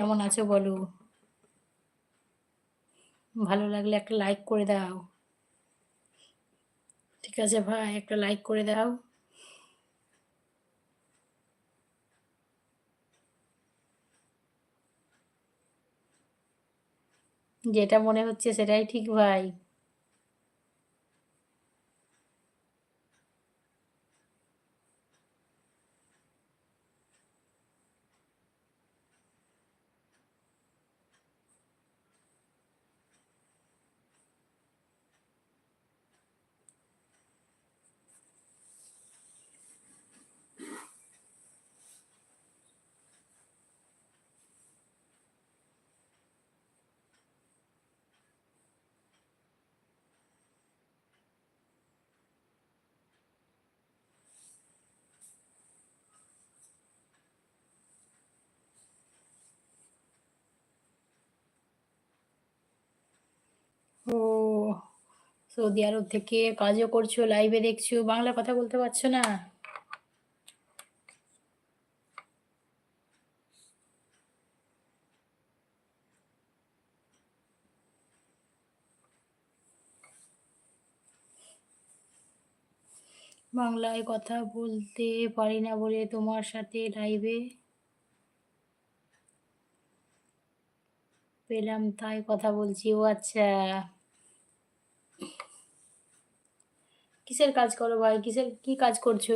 কেমন আছো বলো? ভালো লাগলে একটা লাইক করে দাও। ঠিক আছে ভাই, একটা লাইক করে দাও। যেটা মনে হচ্ছে সেটাই ঠিক ভাই। ও সৌদি আরব থেকে কাজও করছ, লাইভে দেখছ, বাংলা কথা বলতে পারছ না? বাংলায় কথা বলতে পারি না বলে তোমার সাথে লাইভে পেলাম তাই কথা বলছি। ও আচ্ছা। কিসের কাজ করো ভাই? কিসের কি কাজ করছ?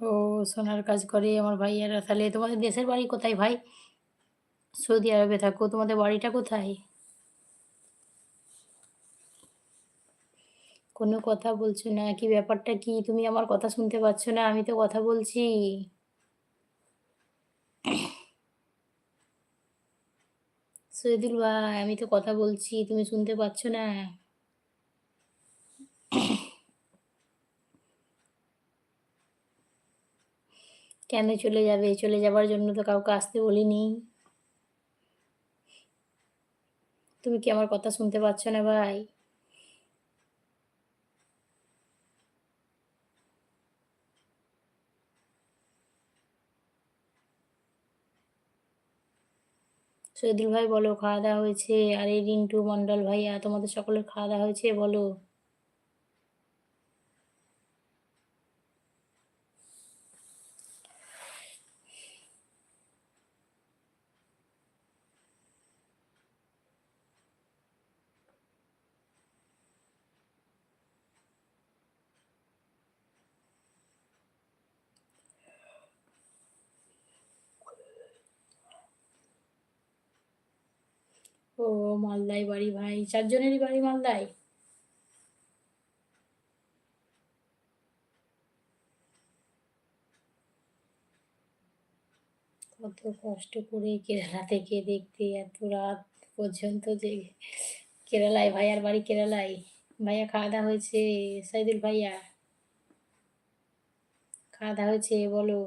ও সোনার কাজ করে আমার ভাইয়ারা। তাহলে তোমাদের দেশের বাড়ি কোথায় ভাই? সৌদি আরবে থাকো। তোমাদের বাড়িটা কোথায়? কোনো কথা বলছো না। কি ব্যাপারটা কি? তুমি আমার কথা শুনতে পাচ্ছ না? আমি তো কথা বলছি। শহীদুল ভাই, আমি তো কথা বলছি। তুমি শুনতে পাচ্ছ না? কেন চলে যাবে? চলে যাবার জন্য তো কাউকে আসতে বলিনি। তুমি কি আমার কথা শুনতে পাচ্ছ না ভাই? শহীদুল ভাই বলো, খাওয়া দাওয়া হয়েছে? আর এই রিন্টু, মন্ডল ভাইয়া, তোমাদের সকলের খাওয়া দাওয়া হয়েছে বলো? ও মালদায় বাড়ি ভাই। চারজনেরই বাড়ি মালদায়? কত কষ্ট করে কেরালা থেকে দেখতে, এত রাত পর্যন্ত যে কেরালায়, ভাইয়ার বাড়ি কেরালায়। ভাইয়া খাওয়া দাওয়া হয়েছে? সাইদুল ভাইয়া? খাওয়া দাওয়া হয়েছে বলো?